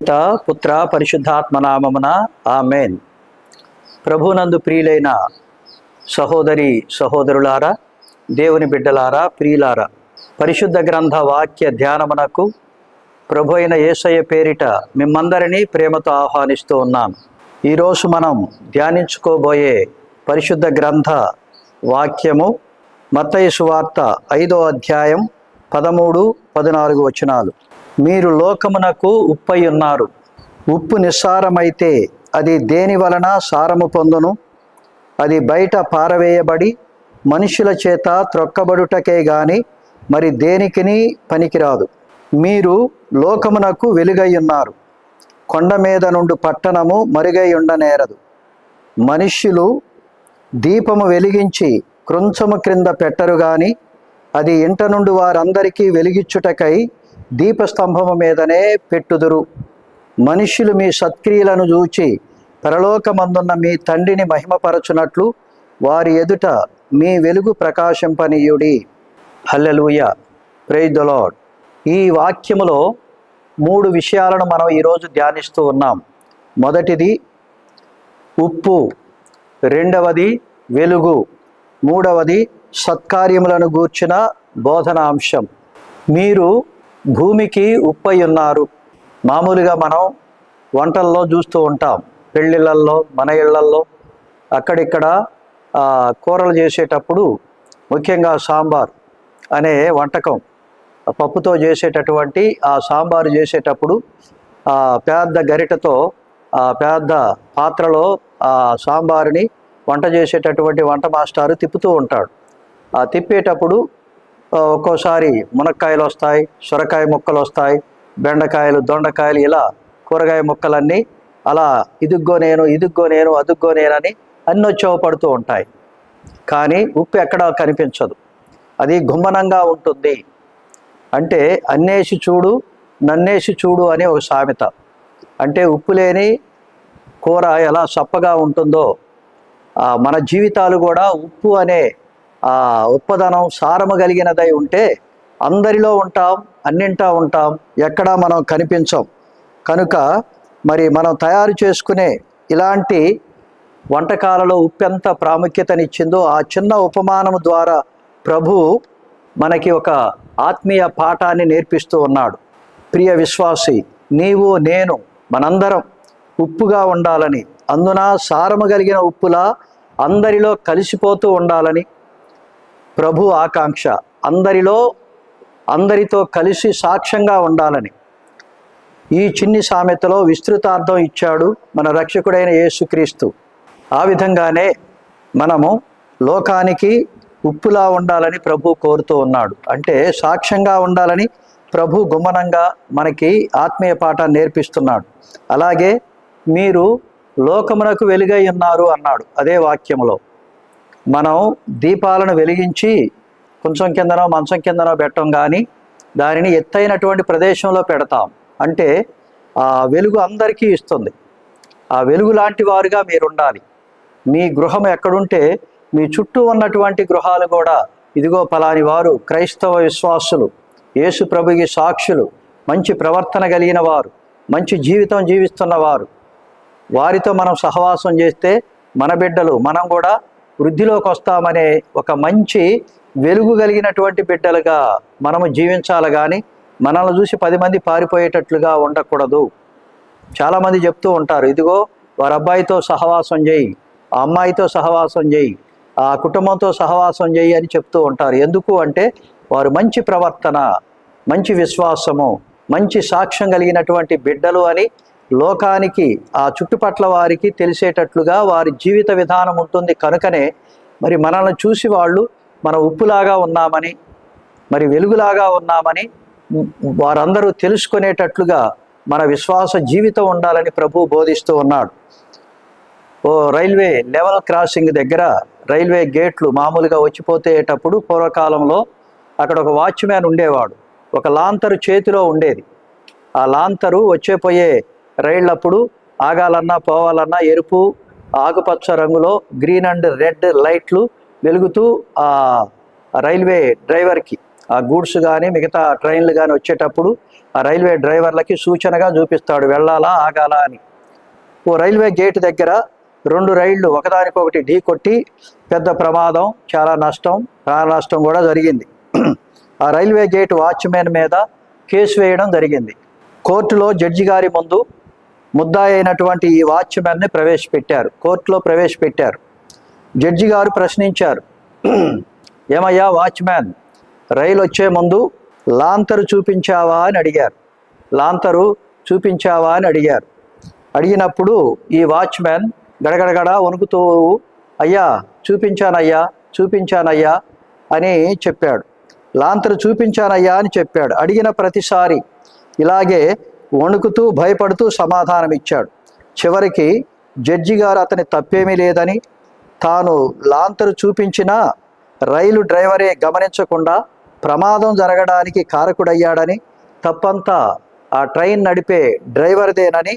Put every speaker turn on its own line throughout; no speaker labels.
పిత పుత్ర పరిశుద్ధాత్మ నామమున ఆమెన్. ప్రభునందు ప్రియులైన సహోదరి సహోదరులారా దేవుని బిడ్డలారా ప్రియులారా పరిశుద్ధ గ్రంథ వాక్య ధ్యానమునకు ప్రభు అయిన యేసయ్య పేరిట మిమ్మందరినీ ప్రేమతో ఆహ్వానిస్తూ ఉన్నాను ఈరోజు మనం ధ్యానించుకోబోయే పరిశుద్ధ గ్రంథ వాక్యము మత్తయి సువార్త ఐదో అధ్యాయం పదమూడు పద్నాలుగు వచనాలు. మీరు లోకమునకు ఉప్పై ఉన్నారు. ఉప్పు నిస్సారమైతే అది దేని వలన సారము పొందును? అది బయట పారవేయబడి మనుషుల చేత త్రొక్కబడుటకే గాని మరి దేనికిని పనికిరాదు. మీరు లోకమునకు వెలుగై ఉన్నారు. కొండ మీద నుండి పట్టణము మరుగై ఉండనేరదు. మనుష్యులు దీపము వెలిగించి కృంచము క్రింద పెట్టరు గాని అది ఇంట నుండి వారందరికీ వెలిగించుటకై దీపస్తంభము మీదనే పెట్టుదురు. మనుష్యులు మీ సత్క్రియలను చూచి పరలోకమందున్న మీ తండ్రిని మహిమపరచునట్లు వారి ఎదుట మీ వెలుగు ప్రకాశింపనీయుడి. హల్లెలూయ. Praise the Lord. ఈ వాక్యములో మూడు విషయాలను మనం ఈరోజు ధ్యానిస్తూ ఉన్నాం. మొదటిది ఉప్పు. రెండవది వెలుగు. మూడవది సత్కార్యములను గూర్చిన బోధనాంశం. మీరు భూమికి ఉప్పై ఉన్నారు. మామూలుగా మనం వంటల్లో చూస్తూ ఉంటాం. పెళ్ళిళ్ళల్లో మన ఇళ్ళల్లో అక్కడిక్కడ కూరలు చేసేటప్పుడు ముఖ్యంగా సాంబార్ అనే వంటకం పప్పుతో చేసేటటువంటి ఆ సాంబారు చేసేటప్పుడు పెద్ద గరిటతో ఆ పెద్ద పాత్రలో ఆ సాంబారుని వంట చేసేటటువంటి వంట మాస్టారు తిప్పుతూ ఉంటాడు. ఆ తిప్పేటప్పుడు ఒక్కోసారి మునక్కాయలు వస్తాయి సొరకాయ ముక్కలు వస్తాయి బెండకాయలు దొండకాయలు ఇలా కూరగాయ ముక్కలన్నీ అలా ఇదిగ్గో నేను ఇదిగ్గో నేను అదుగ్గో నేనని అన్ని వచ్చేవ పడుతూ ఉంటాయి. కానీ ఉప్పు ఎక్కడా కనిపించదు. అది గుమ్మనంగా ఉంటుంది. అంటే అన్నేసి చూడు నన్నేసి చూడు అనే ఒక సామెత. అంటే ఉప్పు లేని కూర ఎలా సప్పగా ఉంటుందో మన జీవితాలు కూడా ఉప్పు అనే ఆ ఉప్పదనం సారము కలిగినదై ఉంటే అందరిలో ఉంటాం అన్నింటా ఉంటాం ఎక్కడా మనం కనిపించం. కనుక మరి మనం తయారు చేసుకునే ఇలాంటి వంటకాలలో ఉప్పు ఎంత ప్రాముఖ్యతనిచ్చిందో ఆ చిన్న ఉపమానం ద్వారా ప్రభు మనకి ఒక ఆత్మీయ పాఠాన్ని నేర్పిస్తూ ఉన్నాడు. ప్రియ విశ్వాసి నీవు నేను మనందరం ఉప్పుగా ఉండాలని అందున సారము కలిగిన ఉప్పులా అందరిలో కలిసిపోతూ ఉండాలని ప్రభు ఆకాంక్ష. అందరిలో అందరితో కలిసి సాక్ష్యంగా ఉండాలని. ఈ చిన్ని సామెతలో విస్తృతార్థం ఇచ్చాడు మన రక్షకుడైన యేసుక్రీస్తు. ఆ విధంగానే మనము లోకానికి ఉప్పులా ఉండాలని ప్రభు కోరుతూ ఉన్నాడు. అంటే సాక్ష్యంగా ఉండాలని ప్రభు గుమ్మనంగా మనకి ఆత్మీయ పాఠాన్ని నేర్పిస్తున్నాడు. అలాగే మీరు లోకమునకు వెలుగై ఉన్నారు అన్నాడు అదే వాక్యంలో మనం దీపాలను వెలిగించి కొంచెం కిందనో మంచం కిందనో పెట్టం కానీ దానిని ఎత్తైనటువంటి ప్రదేశంలో పెడతాం. అంటే ఆ వెలుగు అందరికీ ఇస్తుంది. ఆ వెలుగు లాంటి వారుగా మీరు ఉండాలి మీ గృహం ఎక్కడుంటే మీ చుట్టూ ఉన్నటువంటి గృహాలు కూడా ఇదిగో పలాని వారు క్రైస్తవ విశ్వాసులు యేసు ప్రభుకి సాక్షులు మంచి ప్రవర్తన కలిగిన వారు మంచి జీవితం జీవిస్తున్నవారు వారితో మనం సహవాసం చేస్తే మన బిడ్డలు మనం కూడా వృద్ధిలోకి వస్తామనే ఒక మంచి వెలుగు కలిగినటువంటి బిడ్డలుగా మనము జీవించాలి కానీ మనల్ని చూసి పది మంది పారిపోయేటట్లుగా ఉండకూడదు. చాలామంది చెప్తూ ఉంటారు ఇదిగో వారి అబ్బాయితో సహవాసం చేయి ఆ అమ్మాయితో సహవాసం చేయి ఆ కుటుంబంతో సహవాసం చేయి అని చెప్తూ ఉంటారు. ఎందుకు అంటే వారు మంచి ప్రవర్తన మంచి విశ్వాసము మంచి సాక్ష్యం కలిగినటువంటి బిడ్డలు అని లోకానికి ఆ చుట్టుపట్ల వారికి తెలిసేటట్లుగా వారి జీవిత విధానం ఉంటుంది కనుకనే మరి మనల్ని చూసి వాళ్ళు మన ఉప్పులాగా ఉన్నామని మరి వెలుగులాగా ఉన్నామని వారందరూ తెలుసుకునేటట్లుగా మన విశ్వాస జీవితం ఉండాలని ప్రభు బోధిస్తూ ఉన్నాడు. ఓ రైల్వే లెవెల్ క్రాసింగ్ దగ్గర రైల్వే గేట్లు మామూలుగా వచ్చిపోతేటప్పుడు పూర్వకాలంలో అక్కడ ఒక వాచ్మ్యాన్ ఉండేవాడు. ఒక లాంతరు చేతిలో ఉండేది. ఆ లాంతరు వచ్చేపోయే రైళ్ళప్పుడు ఆగాలన్నా పోవాలన్నా ఎరుపు ఆకుపచ్చ రంగులో గ్రీన్ అండ్ రెడ్ లైట్లు వెలుగుతూ ఆ రైల్వే డ్రైవర్కి ఆ గూడ్స్ కానీ మిగతా ట్రైన్లు కానీ వచ్చేటప్పుడు ఆ రైల్వే డ్రైవర్లకి సూచనగా చూపిస్తాడు వెళ్ళాలా ఆగాలా అని. ఓ రైల్వే గేట్ దగ్గర రెండు రైళ్ళు ఒకదానికొకటి ఢీ కొట్టి పెద్ద ప్రమాదం చాలా నష్టం ప్రాణ నష్టం కూడా జరిగింది. ఆ రైల్వే గేట్ వాచ్మెన్ మీద కేసు వేయడం జరిగింది. కోర్టులో జడ్జి గారి ముందు ముద్దాయి అయినటువంటి ఈ వాచ్మెన్ని ప్రవేశపెట్టారు. కోర్టులో ప్రవేశపెట్టారు. జడ్జి గారు ప్రశ్నించారు. ఏమయ్యా వాచ్మ్యాన్ రైలు వచ్చే ముందు లాంతరు చూపించావా అని అడిగారు. లాంతరు చూపించావా అని అడిగారు. అడిగినప్పుడు ఈ వాచ్మ్యాన్ గడగడగడ వణుకుతూ అయ్యా చూపించానయ్యా చూపించానయ్యా అని చెప్పాడు. లాంతరు చూపించానయ్యా అని చెప్పాడు. అడిగిన ప్రతిసారి ఇలాగే వణుకుతూ భయపడుతూ సమాధానం ఇచ్చాడు చివరికి జడ్జి గారు అతని తప్పేమీ లేదని తాను లాంతరు చూపించిన రైలు డ్రైవరే గమనించకుండా ప్రమాదం జరగడానికి కారకుడయ్యాడని తప్పంతా ఆ ట్రైన్ నడిపే డ్రైవర్దేనని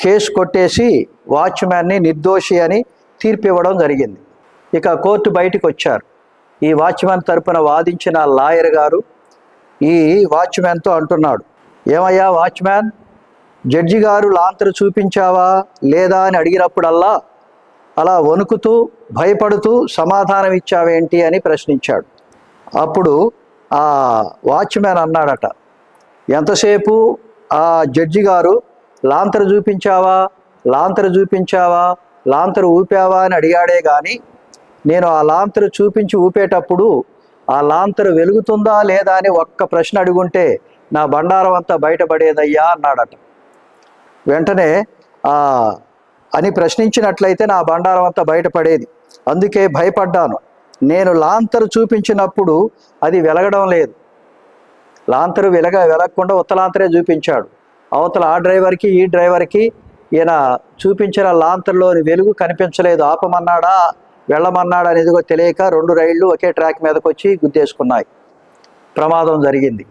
కేసు కొట్టేసి వాచ్మ్యాన్ని నిర్దోషి అని తీర్పు ఇవ్వడం జరిగింది. ఇక కోర్టు బయటకు వచ్చారు ఈ వాచ్మ్యాన్ తరపున వాదించిన లాయర్ గారు ఈ వాచ్మ్యాన్తో అంటున్నాడు. ఏమయ్యా వాచ్మ్యాన్? జడ్జి గారు లాంతరు చూపించావా లేదా అని అడిగినప్పుడల్లా అలా వణుకుతూ భయపడుతూ సమాధానం ఇచ్చావేంటి అని ప్రశ్నించాడు. అప్పుడు ఆ వాచ్మ్యాన్ అన్నాడట ఎంతసేపు ఆ జడ్జి గారు లాంతరు చూపించావా? లాంతరు చూపించావా? లాంతరు ఊపావా? అని అడిగాడే కానీ నేను ఆ లాంతరు చూపించి ఊపేటప్పుడు ఆ లాంతరు వెలుగుతుందా లేదా? అని ఒక్క ప్రశ్న అడుగుంటే నా బండారం అంతా బయటపడేదయ్యా అన్నాడట. వెంటనే అని ప్రశ్నించినట్లయితే నా బండారం అంతా బయటపడేది. అందుకే భయపడ్డాను. నేను లాంతరు చూపించినప్పుడు అది వెలగడం లేదు. లాంతరు వెలగ వెలగకుండా ఉత్తలాంతరే చూపించాడు. అవతల ఆ డ్రైవర్కి ఈ డ్రైవర్కి ఈయన చూపించిన లాంతర్లోని వెలుగు కనిపించలేదు. ఆపమన్నాడా వెళ్ళమన్నాడా అనేది కూడా తెలియక రెండు రైళ్ళు ఒకే ట్రాక్ మీదకి వచ్చి గుద్దేసుకున్నాయి. ప్రమాదం జరిగింది.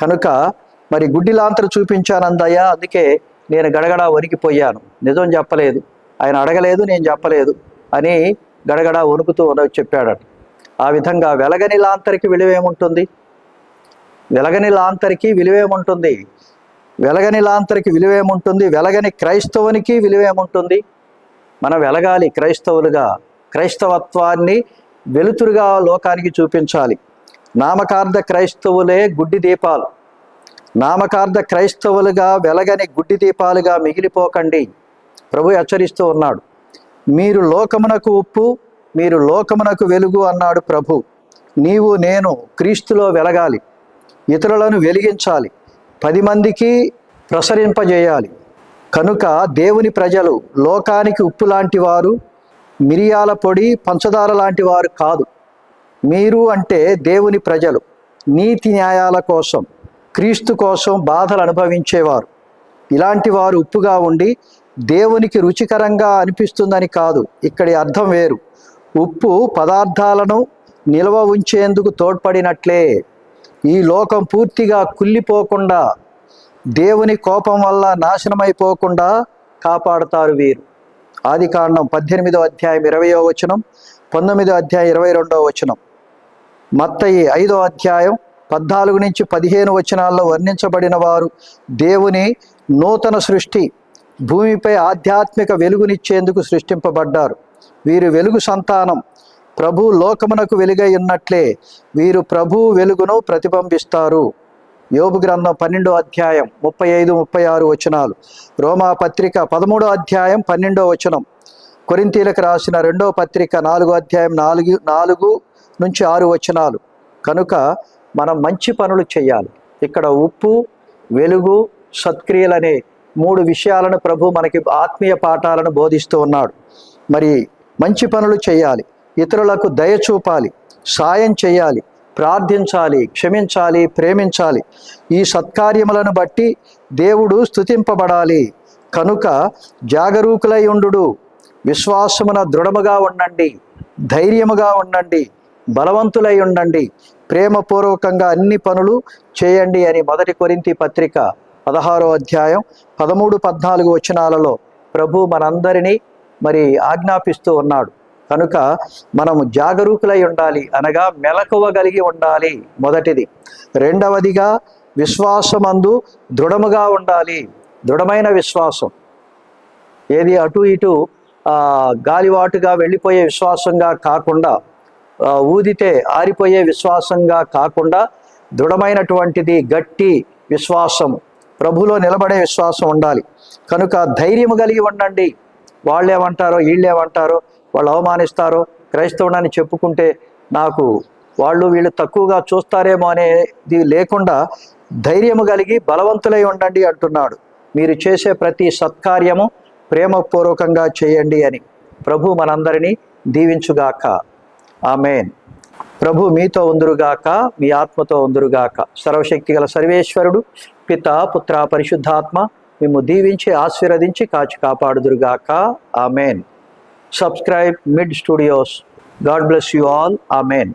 కనుక మరి గుడ్డి లాంతరు చూపించానందయ్యా అందుకే నేను గడగడ వణికిపోయాను. నిజం చెప్పలేదు. ఆయన అడగలేదు నేను చెప్పలేదు అని గడగడ వణుకుతూ చెప్పాడట. ఆ విధంగా వెలగని లాంతరికి విలువేముంటుంది? వెలగని లాంతరికి విలువేముంటుంది? వెలగని లాంతరికి విలువేముంటుంది? వెలగని క్రైస్తవునికి విలువేముంటుంది? మనం వెలగాలి క్రైస్తవులుగా క్రైస్తవత్వాన్ని వెలుతురుగా లోకానికి చూపించాలి. నామకార్థ క్రైస్తవులే గుడ్డి దీపాలు. నామకార్థ క్రైస్తవులుగా వెలగని గుడ్డి దీపాలుగా మిగిలిపోకండి. ప్రభు హెచ్చరిస్తూ ఉన్నాడు. మీరు లోకమునకు ఉప్పు మీరు లోకమునకు వెలుగు అన్నాడు ప్రభు. నీవు నేను క్రీస్తులో వెలగాలి. ఇతరులను వెలిగించాలి. పది మందికి ప్రసరింపజేయాలి. కనుక దేవుని ప్రజలు లోకానికి ఉప్పు లాంటి వారు మిరియాల పొడి పంచదార లాంటి వారు కాదు. మీరు అంటే దేవుని ప్రజలు నీతి న్యాయాల కోసం క్రీస్తు కోసం బాధలు అనుభవించేవారు. ఇలాంటి వారు ఉప్పుగా ఉండి దేవునికి రుచికరంగా అనిపిస్తుందని కాదు ఇక్కడి అర్థం వేరు. ఉప్పు పదార్థాలను నిల్వ ఉంచేందుకు తోడ్పడినట్లే. ఈ లోకం పూర్తిగా కుళ్ళిపోకుండా దేవుని కోపం వల్ల నాశనమైపోకుండా కాపాడతారు వీరు. ఆది కాండం పద్దెనిమిదో అధ్యాయం ఇరవయో వచనం పంతొమ్మిదో అధ్యాయం ఇరవై రెండో వచనం. మత్తయి ఐదో అధ్యాయం పద్నాలుగు నుంచి పదిహేను వచనాల్లో వర్ణించబడిన వారు దేవుని నూతన సృష్టి భూమిపై ఆధ్యాత్మిక వెలుగునిచ్చేందుకు సృష్టింపబడ్డారు. వీరు వెలుగు సంతానం ప్రభు లోకమునకు వెలుగై ఉన్నట్లే వీరు ప్రభు వెలుగును ప్రతిబింబిస్తారు. యోబు గ్రంథం పన్నెండో అధ్యాయం ముప్పై ఐదు ముప్పై ఆరు వచనాలు. రోమా పత్రిక పదమూడో అధ్యాయం పన్నెండో వచనం. కొరింతీలకు రాసిన రెండో పత్రిక నాలుగో అధ్యాయం నాలుగు నాలుగు నుంచి ఆరు వచనాలు. కనుక మనం మంచి పనులు చేయాలి. ఇక్కడ ఉప్పు వెలుగు సత్క్రియలనే మూడు విషయాలను ప్రభు మనకి ఆత్మీయ పాఠాలను బోధిస్తూ ఉన్నాడు. మరి మంచి పనులు చేయాలి. ఇతరులకు దయ చూపాలి. సాయం చేయాలి. ప్రార్థించాలి. క్షమించాలి. ప్రేమించాలి. ఈ సత్కార్యములను బట్టి దేవుడు స్తుతింపబడాలి. కనుక జాగరూకులై ఉండు విశ్వాసమున దృఢముగా ఉండండి. ధైర్యముగా ఉండండి. బలవంతులై ఉండండి. ప్రేమపూర్వకంగా అన్ని పనులు చేయండి అని మొదటి కొరింతి పత్రిక పదహారో అధ్యాయం పదమూడు పద్నాలుగు వచనాలలో ప్రభు మనందరినీ మరి ఆజ్ఞాపిస్తూ ఉన్నాడు. కనుక మనము జాగరూకులై ఉండాలి అనగా మెలకువగలిగి ఉండాలి మొదటిది. రెండవదిగా విశ్వాసమందు దృఢముగా ఉండాలి. దృఢమైన విశ్వాసం. ఏది అటు ఇటు గాలివాటుగా వెళ్ళిపోయే విశ్వాసంగా కాకుండా ఊదితే ఆరిపోయే విశ్వాసంగా కాకుండా దృఢమైనటువంటిది గట్టి విశ్వాసం ప్రభులో నిలబడే విశ్వాసం ఉండాలి. కనుక ధైర్యం కలిగి ఉండండి. వాళ్ళేమంటారో వీళ్ళేమంటారో వాళ్ళు అవమానిస్తారో క్రైస్తవుడని చెప్పుకుంటే నాకు వాళ్ళు వీళ్ళు తక్కువగా చూస్తారేమో అనేది లేకుండా ధైర్యము కలిగి బలవంతులై ఉండండి అంటున్నాడు. మీరు చేసే ప్రతి సత్కార్యము ప్రేమపూర్వకంగా చేయండి అని. ప్రభు మనందరినీ దీవించుగాక. ఆమెన్. ప్రభు మీతో ఉందురుగాక మీ ఆత్మతో ఉందురుగాక. సర్వశక్తి గల సర్వేశ్వరుడు పిత పుత్ర పరిశుద్ధాత్మ మేము దీవించి ఆశీర్వదించి కాచి కాపాడుదురుగాక. Amen. Subscribe mid studios God bless you all amen.